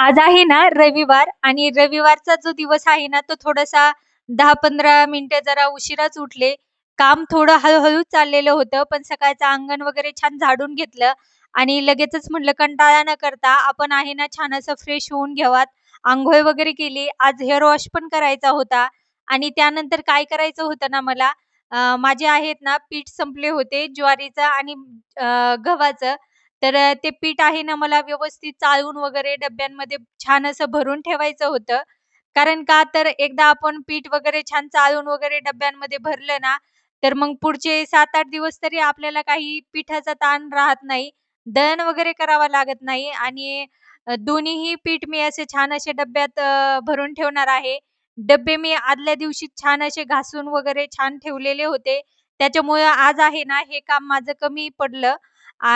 आज आहे ना रविवार आणि रविवारचा जो दिवस आहे ना तो थोडासा 10-15 मिनिटं जरा उशिराच उठले. काम थोडं हळूहळू चाललेलं होतं, पण सकाळचं अंगण वगैरे छान झाडून घेतलं आणि लगेचच म्हटलं कंटाळा न करता आपण आहे ना छान असं फ्रेश होऊन घ्यावात. आंघोळ वगैरे केली. आज हेअर वॉश पण करायचा होता आणि त्यानंतर काय करायचं होतं ना मला माझे आहेत ना पीठ संपले होते ज्वारीचं आणि गव्हाचं. तर ते पीठ आहे ना मला व्यवस्थित चाळून वगैरे डब्यांमध्ये छान असं भरून ठेवायचं होतं. कारण का तर एकदा आपण पीठ वगैरे छान चाळून वगैरे डब्यांमध्ये भरलं ना, तर मग पुढचे 7-8 दिवस तरी आपल्याला काही पिठाचा ताण राहत नाही. दळण वगैरे करावा लागत नाही आणि दोन्हीही पीठ मी असे छान असे डब्यात भरून ठेवणार आहे. डब्बे मी आदल्या दिवशी छान असे घासून वगैरे छान ठेवलेले होते. त्याच्यामुळे आज आहे ना हे काम माझं कमी पडलं आ,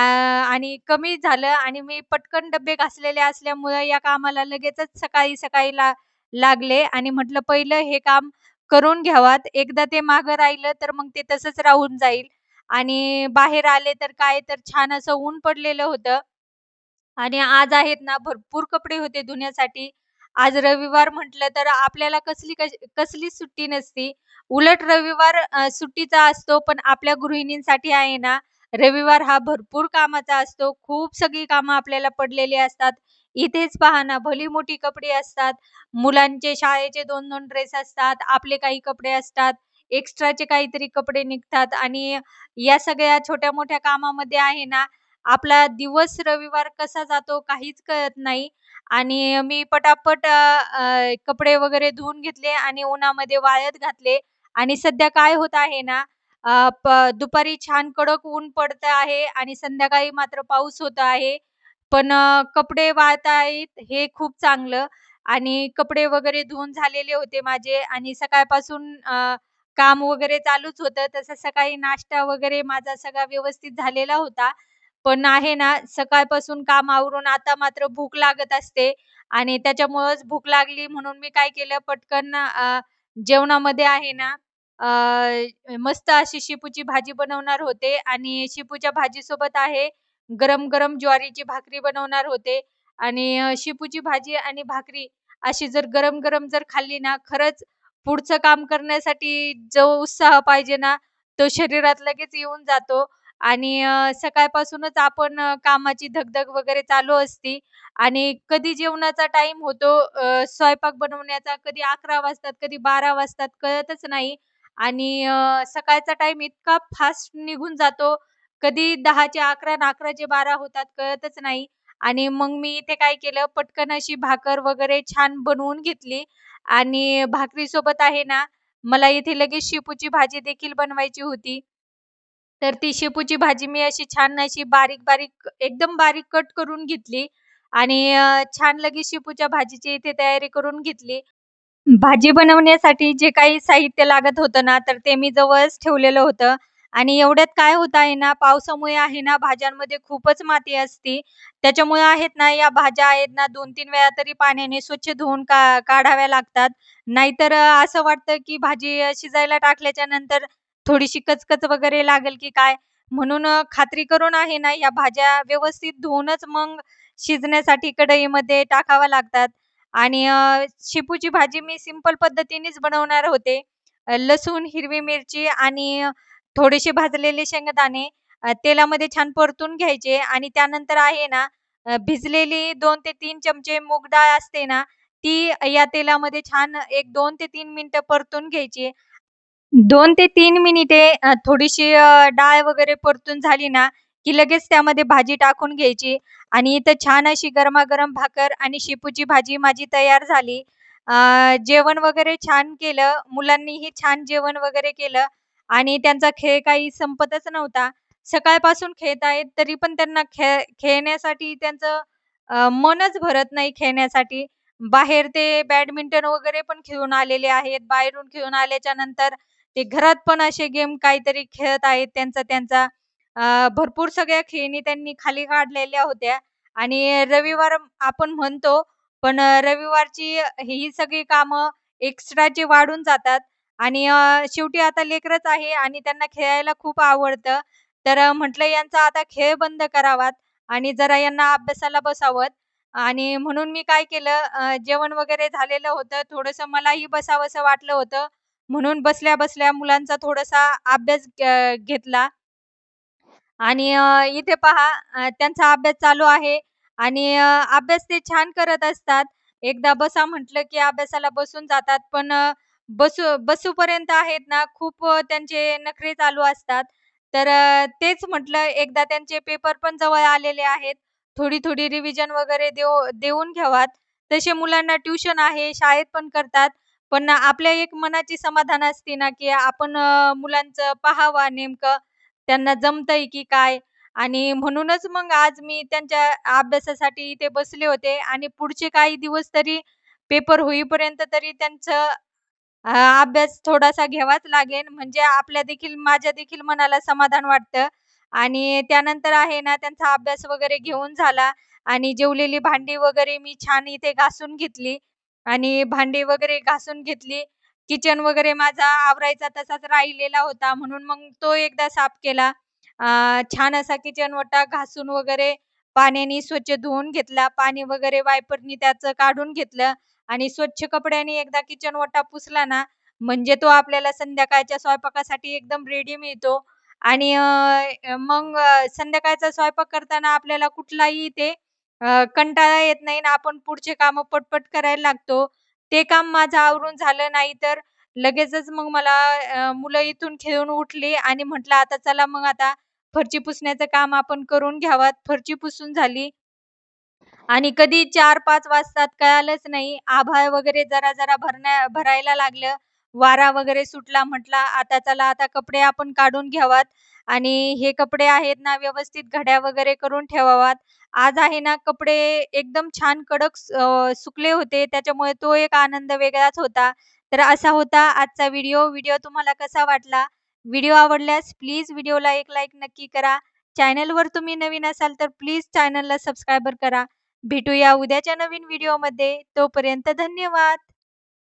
आणि कमी झालं आणि मी पटकन डब्बे घासलेले असल्यामुळे या कामाला लगेचच सकाळी-सकाळी ला लागले आणि म्हटलं पहिलं हे काम करून घ्यावात. एकदा ते मागं राहिलं तर मग ते तसंच राहून जाईल आणि बाहेर आले तर काय तर छान असं ऊन पडलेलं होतं. आणि आज आहेत ना भरपूर कपडे होते धुण्यासाठी. आज रविवार म्हटलं तर आपल्याला कसली कसली कसलीच सुट्टी नसती. उलट रविवार सुट्टीचा असतो, पण आपल्या गृहिणींसाठी आहे ना, रविवार हा भरपूर कामाचा असतो. खूप सगळी कामं आपल्याला पडलेली असतात. इथेच पहा ना, भली-मोठी कपडे असतात. मुलांचे शाळेचे 2-2 ड्रेस असतात. आपले काही कपडे असतात. एक्स्ट्राचे काहीतरी कपडे निघतात आणि या सगळ्या छोट्या-मोठ्या कामामध्ये आहे ना, आपला दिवस रविवार कसा जातो काहीच कळत नाही आणि मी पटापट कपडे वगैरे धुवून घेतले आणि उन्हामध्ये वाळत घातले आणि सध्या काय होत आहे ना, दुपारी छान कडक ऊन पडत आहे आणि संध्याकाळी मात्र पाऊस होत आहे. पण कपडे वाळत आहेत हे खूप चांगलं आणि कपडे वगैरे धुवून झालेले होते माझे आणि सकाळपासून काम वगैरे चालूच होतं. तसं सकाळी नाश्ता वगैरे माझा सगळा व्यवस्थित झालेला होता. पण आहे ना, सकाळपासून काम आवरून आता मात्र भूक लागत असते आणि त्याच्यामुळंच भूक लागली म्हणून मी काय केलं पटकन जेवणामध्ये आहे ना, अ, मस्त अशी शेपूची भाजी बनवणार होते आणि शेपूच्या भाजीसोबत आहे गरम-गरम ज्वारीची भाकरी बनवणार होते. आणि अ, शेपूची भाजी आणि भाकरी अशी जर गरम-गरम जर खाल्ली ना, खरंच पुढचं काम करण्यासाठी जो उत्साह पाहिजे ना, तो शरीरात लगेच येऊन जातो. आणि अ, सकाळपासूनच आपण अ, कामाची धगधग वगैरे चालू असती आणि कधी जेवणाचा टाईम होतो अ, स्वयंपाक बनवण्याचा, कधी 11 वाजतात, कधी 12 वाजतात कळतच नाही. आणि सकाळचा टाईम इतका फास्ट निघून जातो, कधी दहाचे अकरा अकराचे बारा होतात कळतच नाही आणि मग मी इथे काय केलं, पटकन अशी भाकर वगैरे छान बनवून घेतली आणि भाकरीसोबत आहे ना, मला इथे लगेच शेपूची भाजी देखील बनवायची होती. तर ती शेपूची भाजी मी अशी छान अशी बारीक-बारीक एकदम बारीक कट करून घेतली आणि छान लगेच शेपूच्या भाजीची इथे तयारी करून घेतली. भाजी बनवण्यासाठी जे काही साहित्य लागत होतं ना, तर ते मी जवळच ठेवलेलं होतं आणि एवढ्यात काय होत आहे ना, पावसामुळे आहे ना, भाज्यांमध्ये खूपच माती असते. त्याच्यामुळे आहेत ना, या भाज्या आहेत ना, 2-3 वेळा तरी पाण्याने स्वच्छ धुवून का काढाव्या लागतात. नाहीतर असं वाटतं, की भाजी शिजायला टाकल्याच्या नंतर थोडीशी कचकच वगैरे लागेल की काय? म्हणून खात्री करून आहे ना, या भाज्या व्यवस्थित धुवूनच मग शिजण्यासाठी कढईमध्ये टाकाव्या लागतात. आणि शेपूची भाजी मी सिंपल पद्धतीनेच बनवणार होते. लसूण, हिरवी मिरची आणि थोडेसे भाजलेले शेंगदाणे तेलामध्ये छान परतून घ्यायचे आणि त्यानंतर आहे ना, भिजलेली दोन ते तीन चमचे मूग डाळ असते ना, ती या तेलामध्ये छान एक दोन ते तीन मिनिटं परतून घ्यायची. दोन ते तीन मिनिटे थोडीशी डाळ वगैरे परतून झाली ना, की लगेच त्यामध्ये भाजी टाकून घ्यायची आणि इथं छान अशी गरमागरम भाकर आणि शेपूची भाजी माझी तयार झाली. जेवण वगैरे छान केलं. मुलांनीही छान जेवण वगैरे केलं आणि त्यांचा खेळ काही संपतच नव्हता. सकाळपासून खेळत आहेत, तरी पण त्यांना खेळ खेळण्यासाठी त्यांचं मनच भरत नाही खेळण्यासाठी. बाहेर ते बॅडमिंटन वगैरे पण खेळून आलेले आहेत. बाहेरून खेळून आल्याच्यानंतर ते घरात पण असे गेम काहीतरी खेळत आहेत त्यांचा त्यांचा. अ, भरपूर सगळ्या खेळणी त्यांनी खाली काढलेल्या होत्या आणि रविवार आपण म्हणतो, पण अ, रविवारची ही सगळी कामं एक्स्ट्राची वाढून जातात आणि अ, शेवटी आता लेकरच आहे आणि त्यांना खेळायला खूप आवडतं. तर अ, म्हटलं यांचा आता खेळ बंद करावात आणि जरा यांना अभ्यासाला बसावं. आणि म्हणून मी काय केलं अ, जेवण वगैरे झालेलं होतं. थोडंसं मलाही बसावसं वाटलं होतं. म्हणून बसल्या-बसल्या मुलांचा थोडासा अभ्यास अ, घेतला. आणि अ, इथे पहा अ, त्यांचा अभ्यास चालू आहे आणि अ, अभ्यास ते छान करत असतात. एकदा बसा म्हटलं, की अभ्यासाला बसून जातात. पण अ, बसू बसूपर्यंत आहेत ना, खूप अ, त्यांचे नखरे चालू असतात. तर अ, तेच म्हटलं एकदा त्यांचे पेपर पण जवळ आलेले आहेत. थोडी-थोडी रिव्हिजन वगैरे देऊ देऊन घ्यावात. तसे मुलांना ट्युशन आहे, शाळेत पण करतात. पण आपल्या एक मनाची समाधान असते ना, की आपण अ, मुलांचं पाहावा नेमकं त्यांना जमतंय की काय? आणि म्हणूनच मग आज मी त्यांच्या अभ्यासासाठी इथे बसले होते आणि पुढचे काही दिवस तरी पेपर होईपर्यंत तरी त्यांचं अभ्यास थोडासा घ्यावाच लागेल. म्हणजे आपल्या देखील माझ्या देखील मनाला समाधान वाटतं आणि त्यानंतर आहे ना त्यांचा अभ्यास वगैरे घेऊन झाला आणि जेवलेली भांडी वगैरे मी छान इथे घासून घेतली आणि भांडी वगैरे घासून घेतली. किचन वगैरे माझा आवरायचा तसाच राहिलेला होता म्हणून मग तो एकदा साफ केला. छान असा किचन वटा घासून वगैरे पाण्याने स्वच्छ धुवून घेतला. पाणी वगैरे वायपरनी त्याचं काढून घेतलं आणि स्वच्छ कपड्याने एकदा किचन वटा पुसला ना, म्हणजे तो आपल्याला संध्याकाळच्या स्वयंपाकासाठी एकदम रेडी मिळतो आणि मग संध्याकाळचा स्वयंपाक करताना आपल्याला कुठलाही ते कंटाळा येत नाही ना आपण पुढचे कामं पटपट करायला लागतो. ते काम माझं आवरून झालं नाही तर लगेचच मग मला मुलं इथून खेळून उठली आणि म्हटलं, "आता चला मग आता फरची पुसण्याचं काम आपण करून घ्यावं." फरची पुसून झाली. आणि कधी 4-5 वाजतात कळालंच नाही. आभाळ वगैरे जरा-जरा भरण्या भरायला लागलं. वारा वगैरे सुटला. म्हटला "आता चला आता कपडे आपण काढून घ्यावात आणि हे कपडे आहेत ना व्यवस्थित घड्या वगैरे करून ठेवावात." आज आहे ना कपडे एकदम छान कडक सुकले होते. त्याच्यामुळे तो एक आनंद वेगळाच होता. तर असा होता आजचा व्हिडिओ. व्हिडिओ तुम्हाला कसा वाटला? व्हिडिओ आवडल्यास प्लीज व्हिडिओला एक लाईक नक्की करा. चॅनलवर तुम्ही नवीन असाल तर प्लीज चॅनलला सबस्क्रायबर करा. भेटूया उद्याच्या नवीन व्हिडिओमध्ये. तोपर्यंत धन्यवाद.